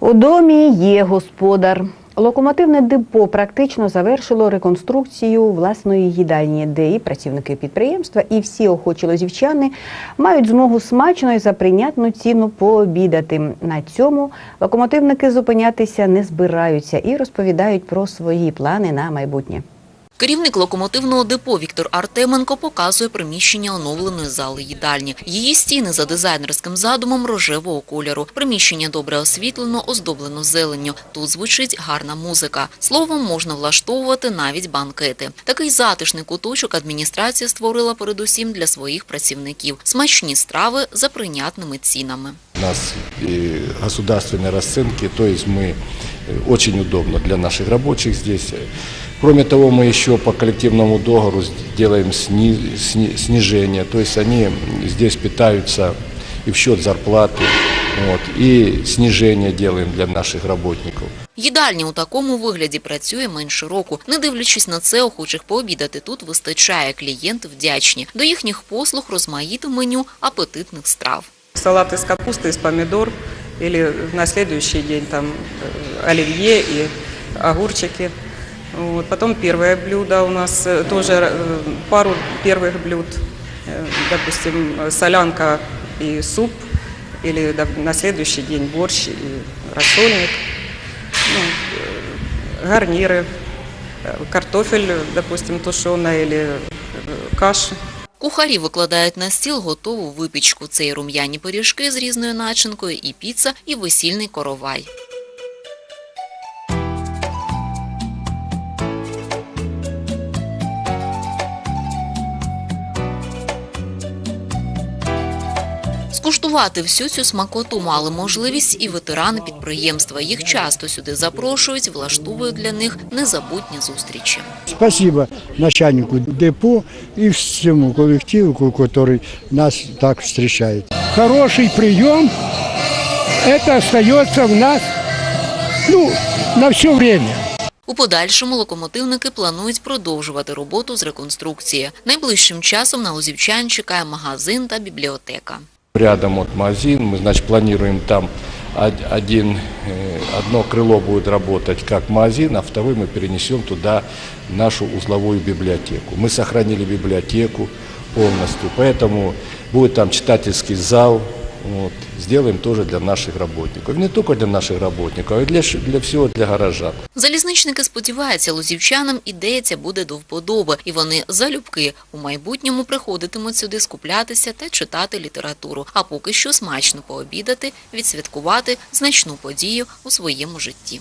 У домі є господар. Локомотивне депо практично завершило реконструкцію власної їдальні, де і працівники підприємства, і всі охочі лозівчани мають змогу смачно і за прийнятну ціну пообідати. На цьому локомотивники зупинятися не збираються і розповідають про свої плани на майбутнє. Керівник локомотивного депо Віктор Артеменко показує приміщення оновленої зали їдальні. Її стіни за дизайнерським задумом рожевого кольору. Приміщення добре освітлено, оздоблено зеленню. Тут звучить гарна музика. Словом, можна влаштовувати навіть банкети. Такий затишний куточок адміністрація створила передусім для своїх працівників. Смачні страви за прийнятними цінами. У нас э, государственные расценки, то есть мы э, очень удобно для наших рабочих здесь. Кроме того, мы еще по коллективному договору делаем сни- сни- снижение, то есть они здесь питаются и в счет зарплаты, вот, и снижение делаем для наших работников. Їдальня у такому вигляді працює менше року. Не дивлячись на це, охочих пообідати тут вистачає. Клієнти вдячні. До їхніх послуг розмаїте меню апетитних страв. Салат из капусты, из помидор или на следующий день там э, оливье и огурчики. Вот. Потом первое блюдо у нас э, тоже э, пару первых блюд, допустим, солянка и суп, или на следующий день борщ и рассольник, ну, гарниры, картофель, допустим, тушеный или каши. Кухарі викладають на стіл готову випічку. Це і рум'яні пиріжки з різною начинкою, і піца, і весільний коровай. Скуштувати всю цю смакоту мали можливість і ветерани підприємства. Їх часто сюди запрошують, влаштовують для них незабутні зустрічі. Спасибо начальнику депо и всему коллективу, который нас так встречает. Хороший прием, это остается в нас ну, на все время. У подальшому локомотивники планують продовжувати роботу з реконструкції. Найближчим часом на лозівчан чекає магазин та бібліотека. Рядом вот магазин, мы, значит, планируем там од- один, э, одно крыло будет работать как магазин, а второй мы перенесем туда нашу узловую библиотеку. Мы сохранили библиотеку полностью, поэтому будет там читательский зал, вот, сделаем тоже для наших работников. Не только для наших работников, а для, для всего, для горожан. Залізничники сподіваються, лозівчанам ідея буде до вподоби, і вони залюбки у майбутньому приходитимуть сюди скуплятися та читати літературу, а поки що смачно пообідати, відсвяткувати значну подію у своєму житті.